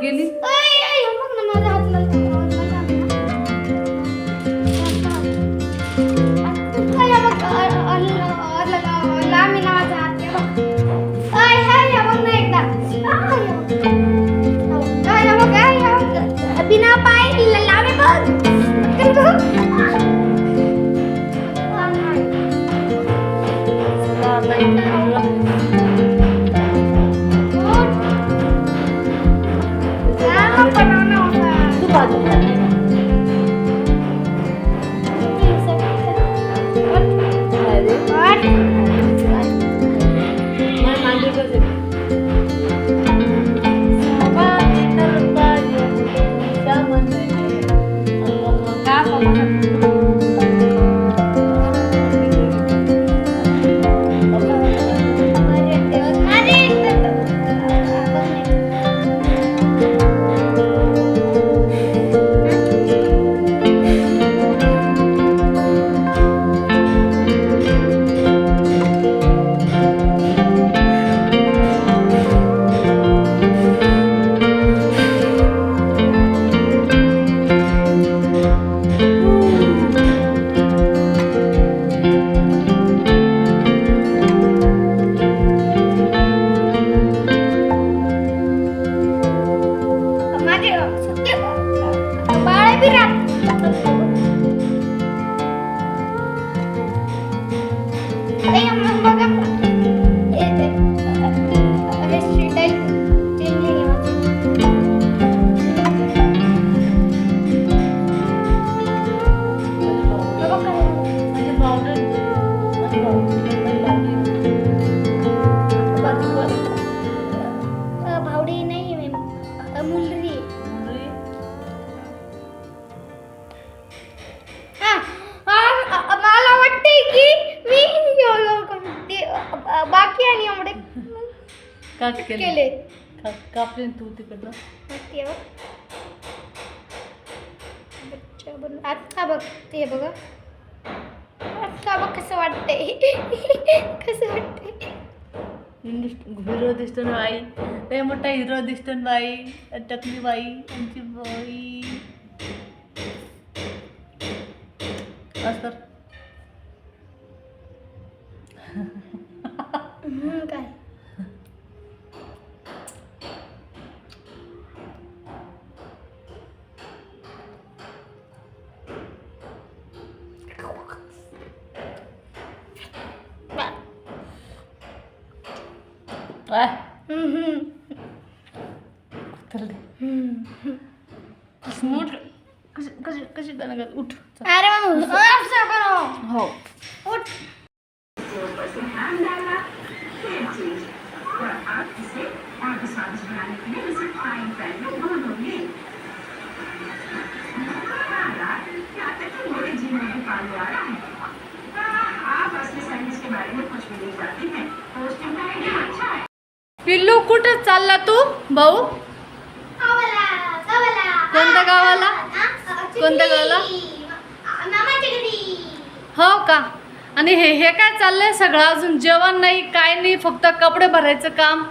गेली? म्हणजे केले. केले. का- कापले ना तू तिकडनं? माहिती आहे बघ. बच्चा बन आता बघ ते बघा. आता बघ कसं वाटतंय. कसं वाटतंय. हिरो दिसतो ना बाई. लय मोठा हिरो दिसतो ना बाई. टकली बाई आमची बाई. असं हम्म, काय? हम्म. उठ. कशी कशी कशी गाणं गात? उठ. अरे. हो. उठ. पिल्लू कुठं चालला तू? भाऊ? गावाला? हा? कोणत्या गावाला? हो का? आणि हे हे काय चाललंय सगळं? अजून जेवण नाही काय नाही फक्त कपडे भरायचं काम?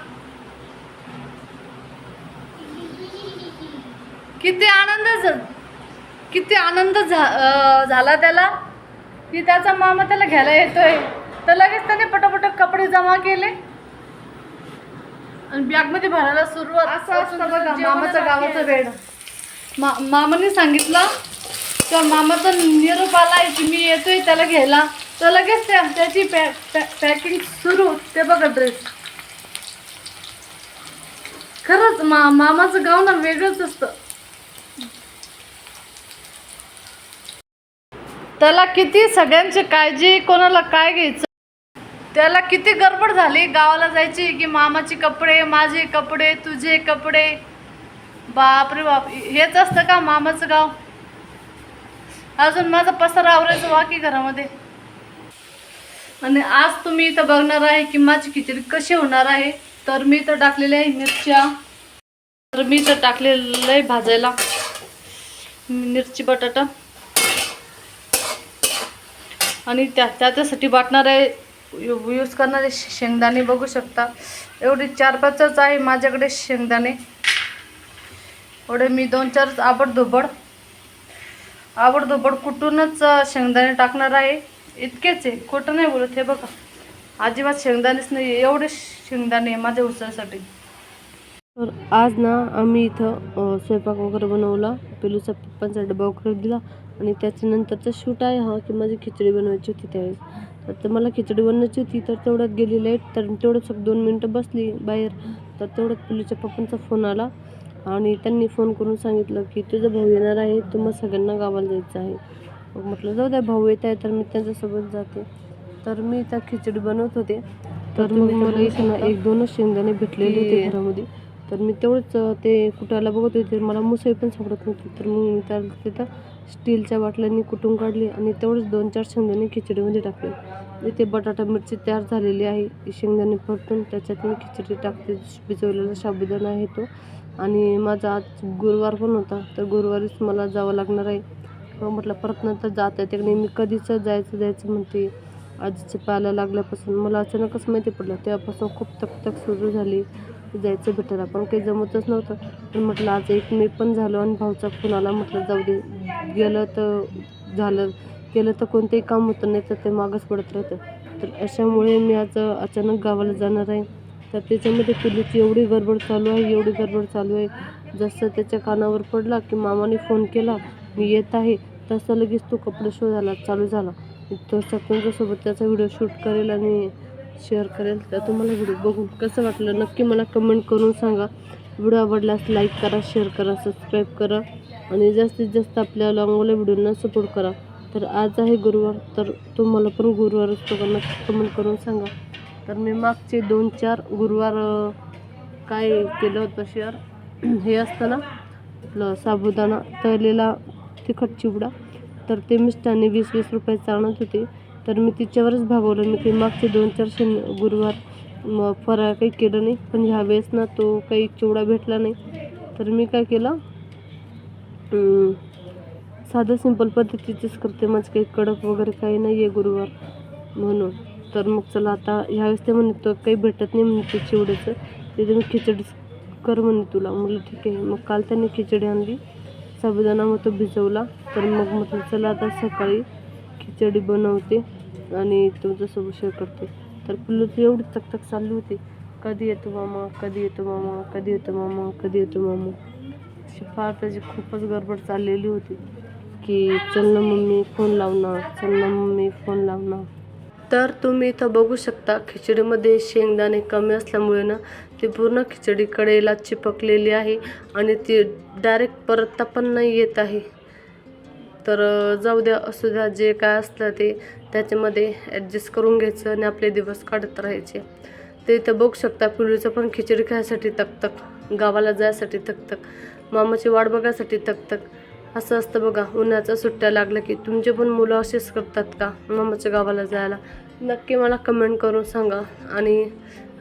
किती आनंद किती आनंद झाला त्याला? की त्याचा मामा त्याला घ्यायला येतोय. तर लगेच त्याने पटापट कपडे जमा केले. आणि बॅगमध्ये भरायला सुरुवात. असं असतं बघा मामाचं गावाचं वेळ मा मामाने सांगितलं तर मामाचा निरोप आला की मी येतोय त्याला घ्यायला. तर लगेच त्या त्याची पॅ पॅ- पॅकिंग सुरू. ते बघा ड्रेस खरंच मा मामाचं गाव ना वेगळंच असतं. त्याला किती सगळ्यांची काळजी कोणाला काय घ्यायचं? त्याला किती गडबड झाली गावाला जायची की मामाचे कपडे माझे कपडे तुझे कपडे. बापरे बाप. हेच असतं का मामाचं गाव? अजून माझा पसारा आवरायचं वाकी घरामध्ये. आणि आज तुम्ही इथं बघणार आहे की माझी खिचडी कशी होणार आहे. तर मी इथं टाकलेले आहे मिरच्या. तर मी इथं टाकलेलं आहे भाजायला. मिरची बटाटा. आणि त्या त्याच्यासाठी वाटणार आहे. यू- यूज करणारे शेंगदाणे बघू शकता. एवढे चार पाचच आहे माझ्याकडे शेंगदाणे. एवढे मी दोन चार आबडधुबड आबडधोबड कुठूनच शेंगदाणे टाकणार आहे. इतकेच आहे. खोटं नाही बोलत हे बघा. अजिबात शेंगदाणेच नाही एवढे शेंगदाणे आहे माझ्या उसासाठी. तर आज ना आम्ही इथं स्वयंपाक वगैरे बनवला. पेलूचा पप्पांचा डबा वगैरे दिला. आणि त्याच्यानंतरचा शूट आहे हा की माझी खिचडी बनवायची होती त्यावेळेस. तर मला खिचडी बनवायची होती तर तेवढ्यात गेली लाइट तर तेवढंच दोन मिनटं बसली बाहेर. तर तेवढ्यात पेलूच्या पप्पांचा फोन आला. आणि त्यांनी फोन करून सांगितलं की तुझा भाऊ येणार आहे तुम्हा सगळ्यांना गावाला जायचं आहे. मग म्हटलं जाऊ द्या भाऊ येत आहे तर मी त्यांच्यासोबत जाते. तर मी त्या खिचडी बनवत होते. तर मग मला इथं ना एक दोनच शेंगदाणे भेटलेले होते घरामध्ये. तर मी तेवढंच ते कुटायला बघत होते मला मुसळी पण सापडत नव्हती. तर मग मी त्या तिथं स्टीलच्या बाटल्यांनी कुटून काढली आणि तेवढंच दोन चार शेंगदाणे खिचडीमध्ये टाकले. इथे बटाटा मिरची तयार झालेली आहे. शेंगदाणे परतून त्याच्यात मी खिचडी टाकते. भिजवलेला साबुदाणा आहे तो आणि माझा आज गुरुवार पण होता तर गुरुवारीच मला जावं लागणार आहे. म्हटलं परत नंतर जात आहे तिकडे मी कधीच जायचं जायचं म्हणते. आजीच्या पायाला लागल्यापासून मला अचानकच माहिती पडलं. तेव्हापासून खूप तकतक सुरू झाली. जायचं भेटायला. पण काही जमतच नव्हतं. पण म्हटलं आज एक मी पण झालो आणि भाऊचा फोन आला. म्हटलं जाऊ दे. गेलं तर झालं केलं तर कोणतेही काम होतं नाही तर ते मागच पडत राहतं. तर अशामुळे मी आज अचानक गावाला जाणार आहे. तर त्याच्यामध्ये पिल्लूची एवढी गडबड चालू आहे एवढी गडबड चालू आहे. जसं त्याच्या कानावर पडला की मामाने फोन केला मी येत आहे. तसं लगेच तो कपडे शो झाला चालू झाला. तो तुमच्यासोबत त्याचा व्हिडिओ शूट करेल आणि शेअर करेल. तर तुम्हाला व्हिडिओ बघून कसं वाटलं? नक्की मला कमेंट करून सांगा. व्हिडिओ आवडल्यास लाईक करा शेअर करा सबस्क्राईब करा. आणि जास्तीत जास्त आपल्या लॉंगवाल्या व्हिडिओंना सपोर्ट करा. तर आज आहे गुरुवार तर तुम्हाला पण गुरुवार असतो कमेंट करून सांगा. तर मी मागचे दोन चार गुरुवार काय केलं होतं शेअर हे असतं ना आपलं साबुदाणा तळलेला तिखट चिवडा. तर ते मिष्टाने वीस वीस रुपयाचं आणत होते. तर मी तिच्यावरच भागवलं. मी ते मागचे दोन चार शनि गुरुवार मग फराळ काही केलं नाही. पण ह्या वेळेस ना तो काही चिवडा भेटला नाही. तर मी काय केलं साधं सिंपल पद्धतीचंच करते. माझं काही कडक वगैरे काही नाही आहे गुरुवार म्हणून. तर मग चला आता ह्यावेळेस ते म्हणतो काही भेटत नाही म्हणे चिवड्याचं. ते मी खिचडी कर म्हणे तुला. म्हटलं ठीक आहे. मग काल त्यांनी खिचडी आणली. साबुदाणा मग तो भिजवला. तर मग म्हटलं चला आता सकाळी खिचडी बनवते आणि तुमच्यासोबत शेअर करते. तर पिल्लूची एवढी तकतक चालली होती. कधी येतो मामा? कधी येतो मामा? कधी येतो मामा? कधी येतो मामा? अशी फार त्याची खूपच गडबड चाललेली होती. की चल ना मम्मी फोन लावणार चल ना मम्मी फोन लावणार तर तुम्ही इथं बघू शकता खिचडीमध्ये शेंगदाणे कमी असल्यामुळे ना ती पूर्ण खिचडी कडेला चिपकलेली आहे आणि ती डायरेक्ट परतता पण नाही येत आहे. तर जाऊ द्या असू द्या जे काय असलं ते त्याच्यामध्ये ॲडजस्ट करून घ्यायचं आणि आपले दिवस काढत राहायचे. ते इथं बघू शकता पिलूचं पण खिचडी खायसाठी तकतक गावाला जायसाठी तकतक. मामाची वाट बघायसाठी तकतक असं असतं बघा उन्हाच्या सुट्ट्या लागल्या की तुमचे पण मुलं असेच करतात का मामाच्या गावाला जायला? नक्की मला कमेंट करून सांगा. आणि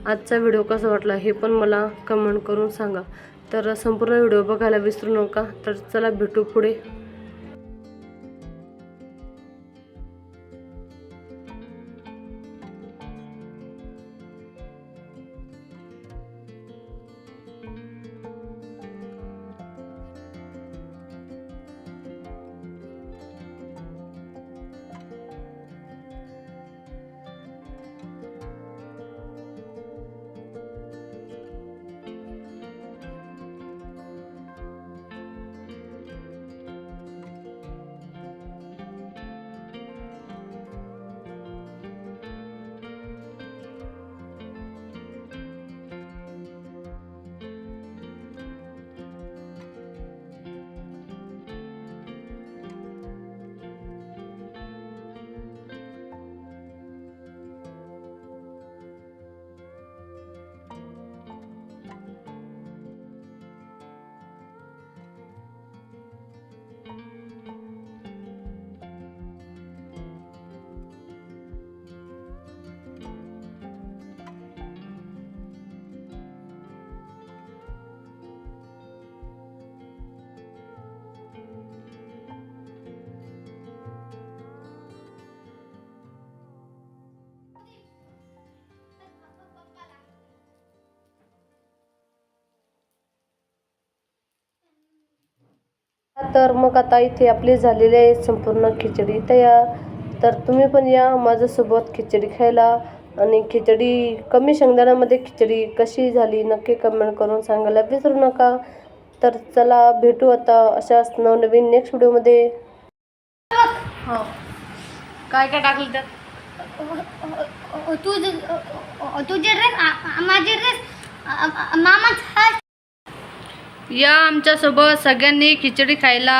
आजचा व्हिडिओ कसा वाटला हे पण मला कमेंट करून सांगा. तर संपूर्ण व्हिडिओ बघायला विसरू नका. तर चला भेटू पुढे. तर मग आता इथे आपली झालेली आहे संपूर्ण खिचडी तयार. तर तुम्ही पण या माझ्यासोबत खिचडी खायला. आणि खिचडी कमी शेंगदाण्यामध्ये खिचडी कशी झाली नक्की कमेंट करून सांगायला विसरू नका. तर चला भेटू आता अशाच नवनवीन नेक्स्ट व्हिडिओमध्ये हो. काय काय टाकलं त्यात तुझे तुझे ड्रेस माझे ड्रेस मामाचा या आमच्यासोबत सगळ्यांनी खिचडी खायला